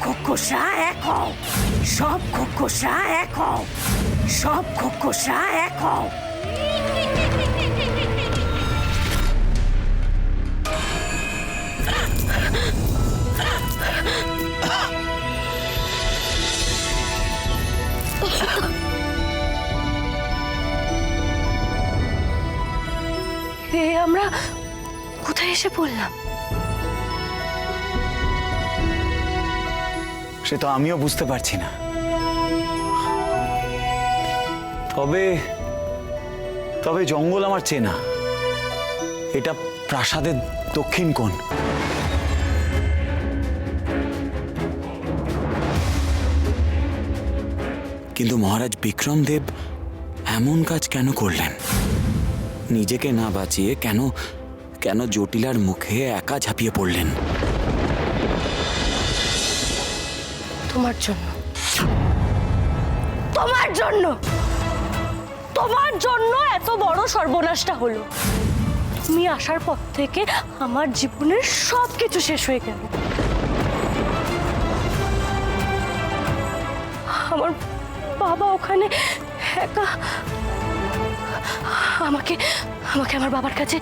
খোকসা এক হও। সব খোকসা এক হও। সব খোকসা এক হও। আমরা কোথায় এসে পড়লাম? সে তো আমিও বুঝতে পারছি না। তবে তবে জঙ্গল আমার চেনা। এটা প্রাসাদের দক্ষিণ কোণ। কিন্তু মহারাজ বিক্রমদেব এমন কাজ কেন করলেন? নিজেকে না বাঁচিয়ে কেন কেন জটিলার মুখে একা ঝাঁপিয়ে পড়লেন? তোমার জন্য। তোমার জন্য। তোমার জন্য এত বড় সর্বনাশটা হলো। তুমি আসার পর থেকে আমার জীবনের সব কিছু শেষ হয়ে গেল। আমার বাবা ওখানে একা। আমাকে আমাকে আমার বাবার কাছে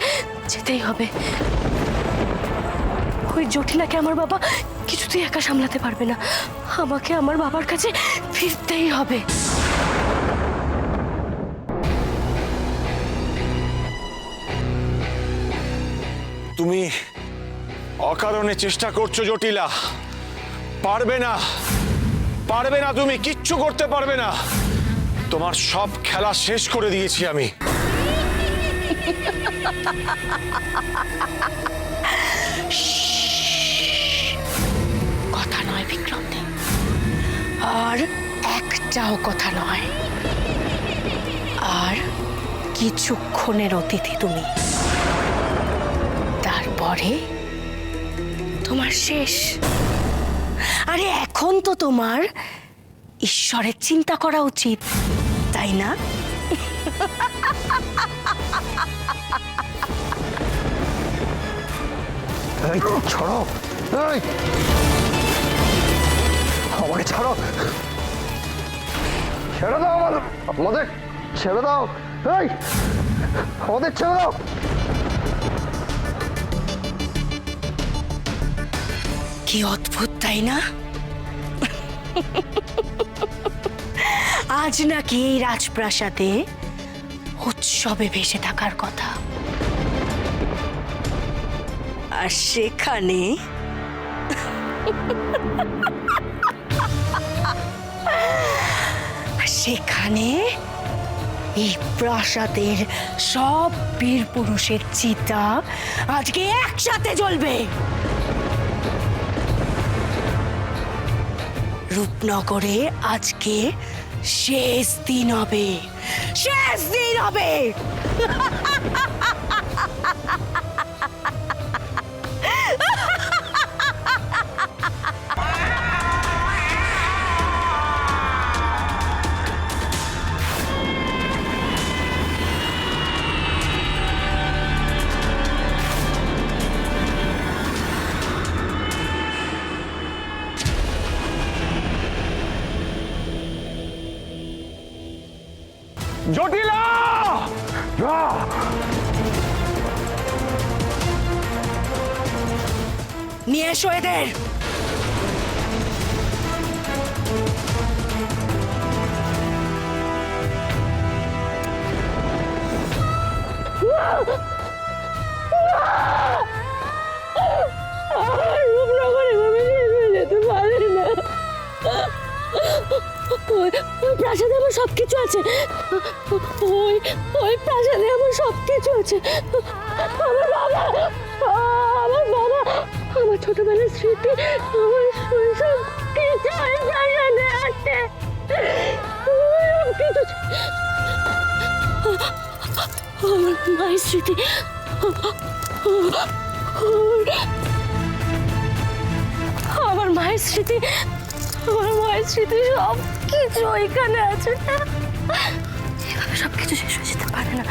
যেতেই হবে। ওই জটিলাকে আমার বাবা কিছুতেই একা সামলাতে পারবে না। আমাকে আমার বাবার কাছে ফিরতেই হবে। তুমি অকারণে চেষ্টা করছ, জটিলা। পারবে না। পারবে না তুমি, কিচ্ছু করতে পারবে না। তোমার সব খেলা শেষ করে দিয়েছি আমি। বিক্রম দে আর একটাও কথা নয়। আর কিছুক্ষণের অতিথি তুমি। তারপরে তোমার শেষ। আরে এখন তো তোমার ঈশ্বরের চিন্তা করা উচিত, তাই না? ছাড়ো। ছাড়ো। ছেড়ে দাও আমাদের আমাদের ছেড়ে দাও। এই, আমাদের ছেড়ে দাও। কি অদ্ভুত, তাই না? আজ নাকি এই রাজপ্রাসাদে উৎসবে ভেসে থাকার কথা। আর সেখানে সেখানে এই প্রাসাদের সব বীর পুরুষের চিতা আজকে একসাথে জ্বলবে। রূপনগরে আজকে শেষ দিন হবে। শেষ দিন হবে। জটিলা! নিয়ে এসো এদের। ওই ওই প্রাসাদে আমার সব কিছু আছে। ওই ওই প্রাসাদে আমার সব কিছু আছে। আমার বাবা আমার বাবা, আমার ছোটবেলার স্মৃতি, আমার শৈশব কিছু ওই প্রাসাদে আছে। আমার মায়ের স্মৃতি। আমার মায়ের স্মৃতি। আমার মায়ের স্মৃতি সব কিছু ওইখানে আছে। এভাবে সব কিছু শেষ হয়ে যেতে পারে না।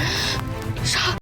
সব